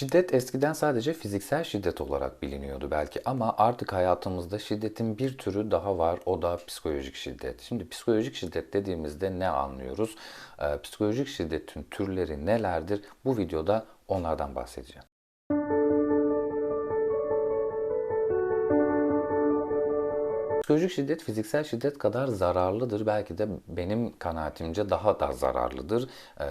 Şiddet eskiden sadece fiziksel şiddet olarak biliniyordu belki ama artık hayatımızda şiddetin bir türü daha var. O da psikolojik şiddet. Şimdi psikolojik şiddet dediğimizde ne anlıyoruz? Ee, psikolojik şiddetin türleri nelerdir? Bu videoda onlardan bahsedeceğim. Psikolojik şiddet fiziksel şiddet kadar zararlıdır. Belki de benim kanaatimce daha da zararlıdır. Ee,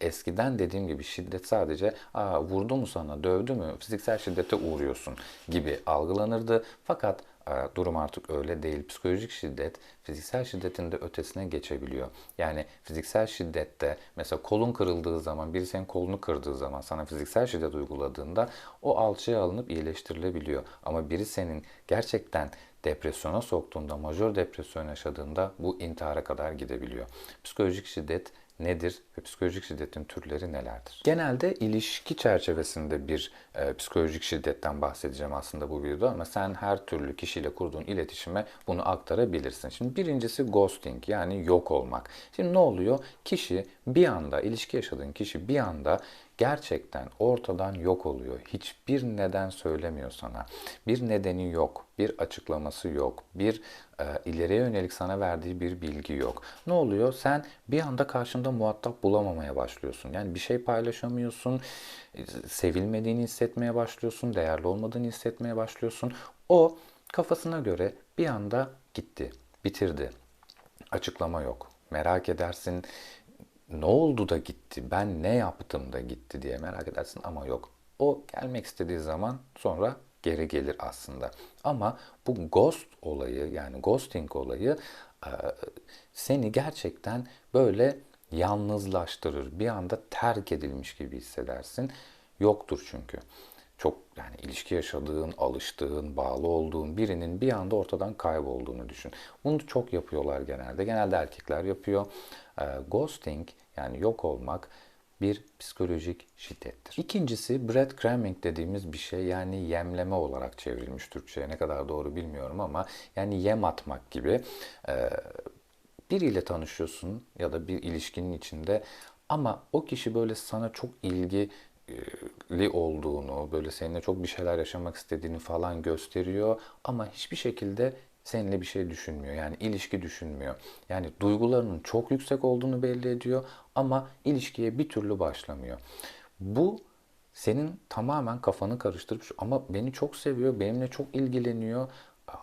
eskiden dediğim gibi şiddet sadece Aa, vurdu mu sana, dövdü mü, fiziksel şiddete uğruyorsun gibi algılanırdı. Fakat e, durum artık öyle değil. Psikolojik şiddet fiziksel şiddetin de ötesine geçebiliyor. Yani fiziksel şiddette mesela kolun kırıldığı zaman, biri senin kolunu kırdığı zaman sana fiziksel şiddet uyguladığında o alçıya alınıp iyileştirilebiliyor. Ama biri senin gerçekten depresyona soktuğunda, majör depresyon yaşadığında bu intihara kadar gidebiliyor. Psikolojik şiddet nedir ve psikolojik şiddetin türleri nelerdir? Genelde ilişki çerçevesinde bir e, psikolojik şiddetten bahsedeceğim aslında bu videoda ama sen her türlü kişiyle kurduğun iletişime bunu aktarabilirsin. Şimdi birincisi ghosting yani yok olmak. Şimdi ne oluyor? Kişi bir anda, ilişki yaşadığın kişi bir anda gerçekten ortadan yok oluyor. Hiçbir neden söylemiyor sana. Bir nedeni yok, bir açıklaması yok, bir e, ileriye yönelik sana verdiği bir bilgi yok. Ne oluyor? Sen bir anda karşında muhatap bulamamaya başlıyorsun. Yani bir şey paylaşamıyorsun, sevilmediğini hissetmeye başlıyorsun, değerli olmadığını hissetmeye başlıyorsun. O kafasına göre bir anda gitti, bitirdi. Açıklama yok. Merak edersin, ne oldu da gitti, ben ne yaptım da gitti diye merak edersin ama yok. O gelmek istediği zaman sonra geri gelir aslında. Ama bu ghost olayı yani ghosting olayı e, seni gerçekten böyle yalnızlaştırır. Bir anda terk edilmiş gibi hissedersin. Yoktur çünkü. Çok yani ilişki yaşadığın, alıştığın, bağlı olduğun birinin bir anda ortadan kaybolduğunu düşün. Bunu çok yapıyorlar genelde. Genelde erkekler yapıyor. E, ghosting yani yok olmak bir psikolojik şiddettir. İkincisi breadcrumbing dediğimiz bir şey yani yemleme olarak çevrilmiş Türkçe'ye ne kadar doğru bilmiyorum ama yani yem atmak gibi ee, biriyle tanışıyorsun ya da bir ilişkinin içinde ama o kişi böyle sana çok ilgi li olduğunu, böyle seninle çok bir şeyler yaşamak istediğini falan gösteriyor ama hiçbir şekilde seninle bir şey düşünmüyor. Yani ilişki düşünmüyor. Yani duygularının çok yüksek olduğunu belli ediyor ama ilişkiye bir türlü başlamıyor. Bu senin tamamen kafanı karıştırıp ama beni çok seviyor, benimle çok ilgileniyor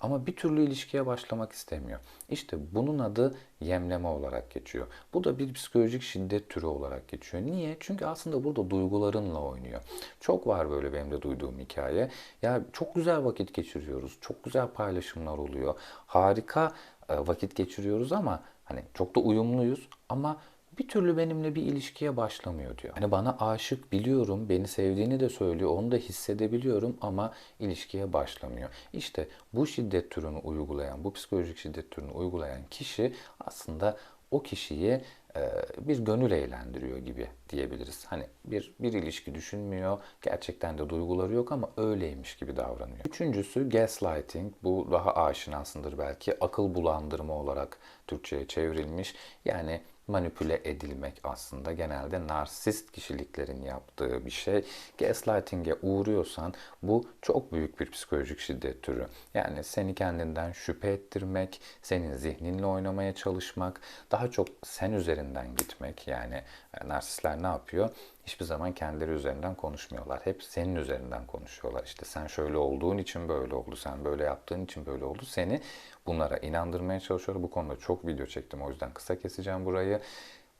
ama bir türlü ilişkiye başlamak istemiyor. İşte bunun adı yemleme olarak geçiyor. Bu da bir psikolojik şiddet türü olarak geçiyor. Niye? Çünkü aslında burada duygularınla oynuyor. Çok var böyle benim de duyduğum hikaye. Ya çok güzel vakit geçiriyoruz. Çok güzel paylaşımlar oluyor. Harika e, vakit geçiriyoruz ama hani çok da uyumluyuz ama bir türlü benimle bir ilişkiye başlamıyor diyor. Hani bana aşık biliyorum, beni sevdiğini de söylüyor, onu da hissedebiliyorum ama ilişkiye başlamıyor. İşte bu şiddet türünü uygulayan, bu psikolojik şiddet türünü uygulayan kişi aslında o kişiyi e, bir gönül eğlendiriyor gibi diyebiliriz. Hani bir, bir ilişki düşünmüyor, gerçekten de duyguları yok ama öyleymiş gibi davranıyor. Üçüncüsü gaslighting, bu daha aşinasındır belki. Akıl bulandırma olarak Türkçe'ye çevrilmiş. Yani manipüle edilmek aslında genelde narsist kişiliklerin yaptığı bir şey. Gaslighting'e uğruyorsan bu çok büyük bir psikolojik şiddet türü. Yani seni kendinden şüphe ettirmek, senin zihninle oynamaya çalışmak, daha çok sen üzerinden gitmek. Yani narsistler ne yapıyor? Hiçbir zaman kendileri üzerinden konuşmuyorlar. Hep senin üzerinden konuşuyorlar. İşte sen şöyle olduğun için böyle oldu, sen böyle yaptığın için böyle oldu. Seni bunlara inandırmaya çalışıyor. Bu konuda çok video çektim o yüzden kısa keseceğim burayı.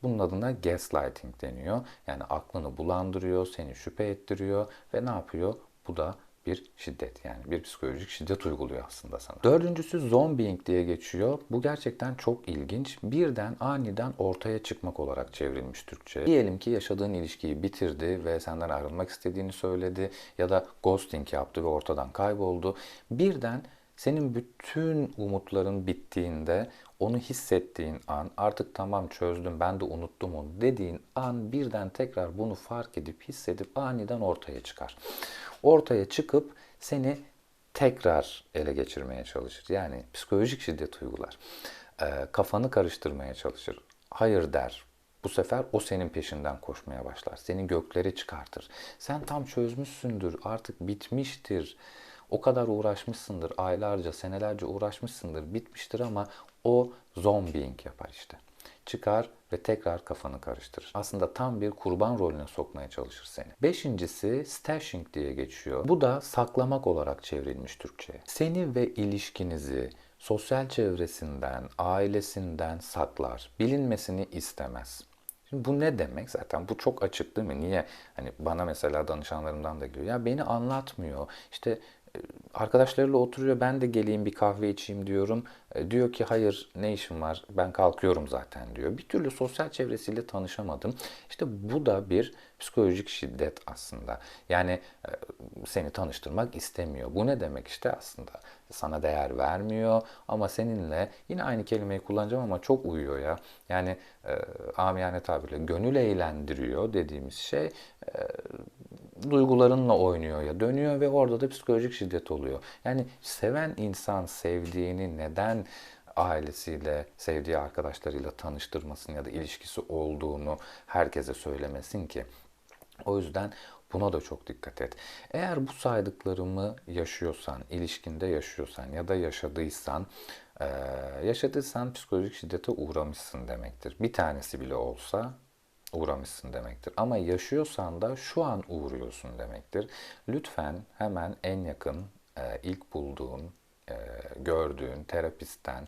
Bunun adına gaslighting deniyor. Yani aklını bulandırıyor, seni şüphe ettiriyor ve ne yapıyor? Bu da bir şiddet yani bir psikolojik şiddet uyguluyor aslında sana. Dördüncüsü zombieing diye geçiyor. Bu gerçekten çok ilginç. Birden aniden ortaya çıkmak olarak çevrilmiş Türkçe. Diyelim ki yaşadığın ilişkiyi bitirdi ve senden ayrılmak istediğini söyledi ya da ghosting yaptı ve ortadan kayboldu. Birden senin bütün umutların bittiğinde onu hissettiğin an artık tamam çözdüm ben de unuttum onu dediğin an birden tekrar bunu fark edip hissedip aniden ortaya çıkar. Ortaya çıkıp seni tekrar ele geçirmeye çalışır. Yani psikolojik şiddet uygular. E, kafanı karıştırmaya çalışır. Hayır der. Bu sefer o senin peşinden koşmaya başlar. Seni göklere çıkartır. Sen tam çözmüşsündür, artık bitmiştir. O kadar uğraşmışsındır, aylarca, senelerce uğraşmışsındır, bitmiştir ama o zombying yapar işte. Çıkar ve tekrar kafanı karıştırır. Aslında tam bir kurban rolüne sokmaya çalışır seni. Beşincisi stashing diye geçiyor. Bu da saklamak olarak çevrilmiş Türkçe. Seni ve ilişkinizi sosyal çevresinden, ailesinden saklar. Bilinmesini istemez. Şimdi bu ne demek zaten? Bu çok açık değil mi? Niye? Hani bana mesela danışanlarımdan da geliyor. Ya beni anlatmıyor. İşte arkadaşlarıyla oturuyor. Ben de geleyim bir kahve içeyim diyorum. E, Diyor ki hayır ne işim var? Ben kalkıyorum zaten diyor. Bir türlü sosyal çevresiyle tanışamadım. İşte bu da bir psikolojik şiddet aslında. Yani e, seni tanıştırmak istemiyor. Bu ne demek işte aslında? Sana değer vermiyor ama seninle yine aynı kelimeyi kullanacağım ama çok uyuyor ya. Yani e, amiyane tabirle gönül eğlendiriyor dediğimiz şey duygularınla oynuyor ya dönüyor ve orada da psikolojik şiddet oluyor. Yani seven insan sevdiğini neden ailesiyle, sevdiği arkadaşlarıyla tanıştırmasın ya da ilişkisi olduğunu herkese söylemesin ki. O yüzden buna da çok dikkat et. Eğer bu saydıklarımı yaşıyorsan, ilişkinde yaşıyorsan ya da yaşadıysan, yaşadıysan psikolojik şiddete uğramışsın demektir. Bir tanesi bile olsa uğramışsın demektir. Ama yaşıyorsan da şu an uğruyorsun demektir. Lütfen hemen en yakın e, ilk bulduğun, e, gördüğün terapistten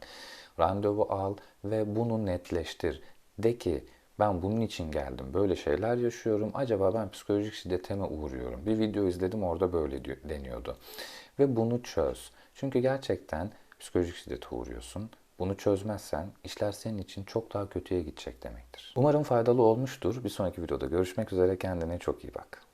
randevu al ve bunu netleştir. De ki ben bunun için geldim. Böyle şeyler yaşıyorum. Acaba ben psikolojik şiddete mi uğruyorum? Bir video izledim orada böyle deniyordu. Ve bunu çöz. Çünkü gerçekten psikolojik şiddete uğruyorsun. Bunu çözmezsen işler senin için çok daha kötüye gidecek demektir. Umarım faydalı olmuştur. Bir sonraki videoda görüşmek üzere. Kendine çok iyi bak.